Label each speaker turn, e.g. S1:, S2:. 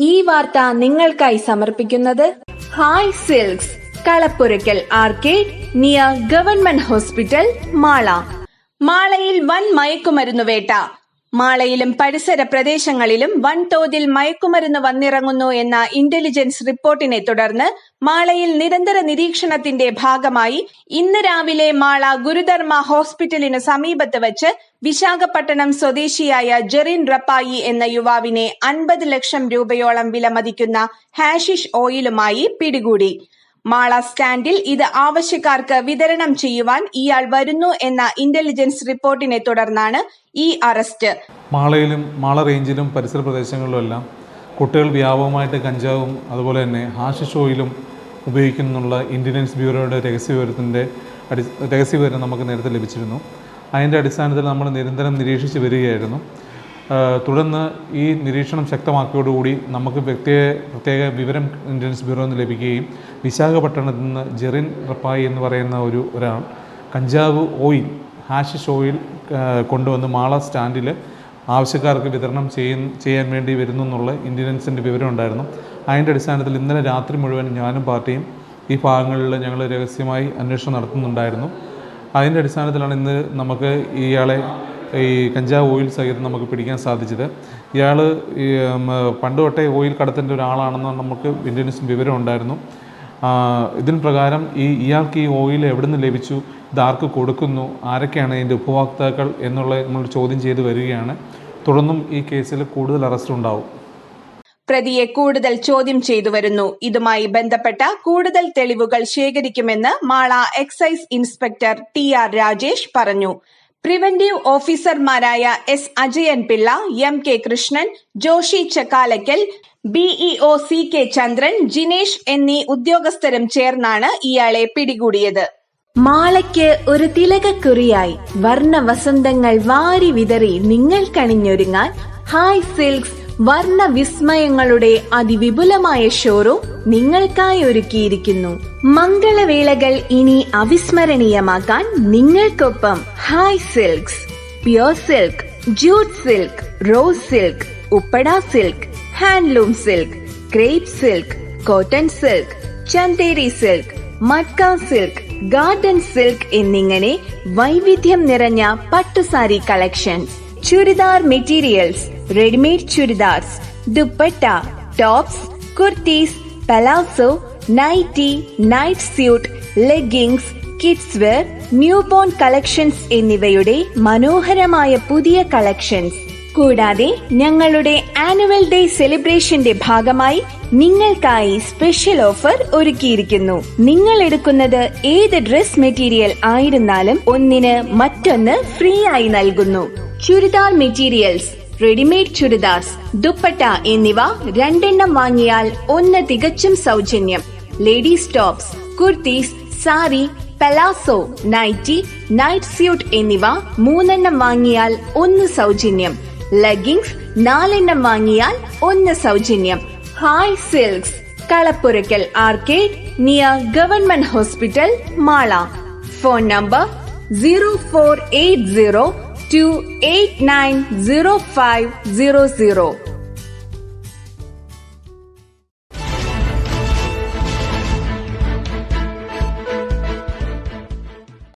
S1: ഈ വാർത്ത നിങ്ങൾക്കായി സമർപ്പിക്കുന്നത് hi silks Kalappurakkal arcade near government hospital Mala. മാളയിൽ വൻ മയക്കുമരുന്ന് വേട്ട. മാളയിലും പരിസര പ്രദേശങ്ങളിലും വൻതോതിൽ മയക്കുമരുന്ന് വന്നിറങ്ങുന്നു എന്ന ഇന്റലിജൻസ് റിപ്പോർട്ടിനെ തുടർന്ന് മാളയിൽ നിരന്തര നിരീക്ഷണത്തിന്റെ ഭാഗമായി ഇന്ന് രാവിലെ മാള ഗുരുധർമ്മ ഹോസ്പിറ്റലിന് സമീപത്ത് വച്ച് വിശാഖപട്ടണം സ്വദേശിയായ ജെറിൻ റപ്പായി എന്ന യുവാവിനെ അൻപത് ലക്ഷം രൂപയോളം വിലമതിക്കുന്ന ഹാഷിഷ് ഓയിലുമായി പിടികൂടി. മാള സ്റ്റാൻഡിൽ ഇത് ആവശ്യക്കാർക്ക് വിതരണം ചെയ്യുവാൻ ഇയാൾ വരുന്നു എന്ന ഇന്റലിജൻസ് റിപ്പോർട്ടിനെ തുടർന്നാണ് ഈ അറസ്റ്റ്.
S2: മാളയിലും മാള റേഞ്ചിലും പരിസര പ്രദേശങ്ങളിലുമെല്ലാം കുട്ടികൾ വ്യാപകമായിട്ട് കഞ്ചാവും അതുപോലെ തന്നെ ഹാഷിഷ് ഓയിലും ഉപയോഗിക്കുന്നുള്ള ഇന്റലിജൻസ് ബ്യൂറോയുടെ രഹസ്യവിവരത്തിന്റെ അടി രഹസ്യവിവരം നമുക്ക് നേരത്തെ ലഭിച്ചിരുന്നു. അതിന്റെ അടിസ്ഥാനത്തിൽ നമ്മൾ നിരന്തരം നിരീക്ഷിച്ച് വരികയായിരുന്നു. തുടർന്ന് ഈ നിരീക്ഷണം ശക്തമാക്കിയോടുകൂടി നമുക്ക് പ്രത്യേക പ്രത്യേക വിവരം ഇന്റലിജൻസ് ബ്യൂറോയിൽ നിന്ന് ലഭിക്കുകയും വിശാഖപട്ടണത്ത് നിന്ന് ജെറിൻ റപ്പായി എന്ന് പറയുന്ന ഒരു ഒരാൾ കഞ്ചാവ് ഓയിൽ ഹാഷിഷ് ഓയിൽ കൊണ്ടുവന്ന് മാള സ്റ്റാൻഡിൽ ആവശ്യക്കാർക്ക് വിതരണം ചെയ്യ ചെയ്യാൻ വേണ്ടി വരുന്നു എന്നുള്ള ഇന്റലിജൻസിന്റെ വിവരം ഉണ്ടായിരുന്നു. അതിന്റെ അടിസ്ഥാനത്തിൽ ഇന്നലെ രാത്രി മുഴുവൻ ഞാനും പാർട്ടിയും ഈ ഭാഗങ്ങളിൽ ഞങ്ങൾ രഹസ്യമായി അന്വേഷണം നടത്തുന്നുണ്ടായിരുന്നു. അതിന്റെ അടിസ്ഥാനത്തിലാണ് ഇന്ന് നമുക്ക് ഇയാളെ ഈ കഞ്ചാവ് ഓയിൽ സഹിതം നമുക്ക് പിടിക്കാൻ സാധിച്ചത്. ഇയാൾ ഈ പണ്ട് തൊട്ടേ ഓയിൽ കടത്തിന്റെ ഒരാളാണെന്ന് നമുക്ക് ഇന്റലിജൻസ് വിവരം ഉണ്ടായിരുന്നു. ഇതിന് പ്രകാരം ഈ ഇയാൾക്ക് ഈ ഓയിൽ എവിടെ നിന്ന് ലഭിച്ചു? ഇത് ആർക്ക് കൊടുക്കുന്നു? ആരൊക്കെയാണ് ഇതിന്റെ ഉപഭോക്താക്കൾ എന്നുള്ള നമ്മൾ ചോദ്യം ചെയ്ത് വരികയാണ്. തുടർന്നും ഈ കേസിൽ കൂടുതൽ അറസ്റ്റ് ഉണ്ടാവും.
S1: പ്രതിയെ കൂടുതൽ ചോദ്യം ചെയ്തു വരുന്നു. ഇതുമായി ബന്ധപ്പെട്ട കൂടുതൽ തെളിവുകൾ ശേഖരിക്കുമെന്ന് Mala excise inspector T R Rajesh പറഞ്ഞു. പ്രിവന്റീവ് ഓഫീസർമാരായ S Ajayan Pillai M K Krishnan Joshi Chakkalakkal BEO C K Chandran Jinesh എന്നീ ഉദ്യോഗസ്ഥരും ചേർന്നാണ് ഇയാളെ പിടികൂടിയത്. മാലയ്ക്ക് ഒരു തിലകക്കുറിയായി. വർണ വസന്തങ്ങൾ വാരി വിതറി നിങ്ങൾ കണിഞ്ഞൊരുങ്ങാൻ. ഹായ് സിൽക്സ് വർണ വിസ്മയങ്ങളുടെ അതിവിപുലമായ ഷോറൂം നിങ്ങൾക്കായി ഒരുക്കിയിരിക്കുന്നു. മംഗളവേളകൾ ഇനി അവിസ്മരണീയമാക്കാൻ നിങ്ങൾക്കൊപ്പം hi silks pure silk jute silk rose silk Uppada silk handloom silk crepe silk cotton silk Chanderi silk matka silk garden silk എന്നിങ്ങനെ വൈവിധ്യം നിറഞ്ഞ പട്ടുസാരി collection churidar materials readymade churidars dupatta tops kurtis palazzo nighty night suit leggings kids wear newborn collections എന്നിവയുടെ മനോഹരമായ പുതിയ collections കൂടാതെ ഞങ്ങളുടെ annual day സെലിബ്രേഷന്റെ ഭാഗമായി നിങ്ങൾക്കായി സ്പെഷ്യൽ ഓഫർ ഒരുക്കിയിരിക്കുന്നു. നിങ്ങൾ എടുക്കുന്നത് ഏത് ഡ്രസ് മെറ്റീരിയൽ ആയിരുന്നാലും ഒന്നിന് മറ്റൊന്ന് ഫ്രീ ആയി നൽകുന്നു. ചുരിദാർ മെറ്റീരിയൽസ് റെഡിമെയ്ഡ് ചുരിദാസ് ദുപ്പട്ട എന്നിവ രണ്ടെണ്ണം വാങ്ങിയാൽ ഒന്ന് തികച്ചും സൗജന്യം. Ladies tops kurtis sari palazzo nighty night suit എന്നിവ മൂന്നെണ്ണം വാങ്ങിയാൽ ഒന്ന് സൗജന്യം. ലെഗിങ്സ് നാലെണ്ണം വാങ്ങിയാൽ ഒന്ന് സൗജന്യം. Hi silks Kalappurakkal arcade near government hospital Mala. Phone number zero four eight zero to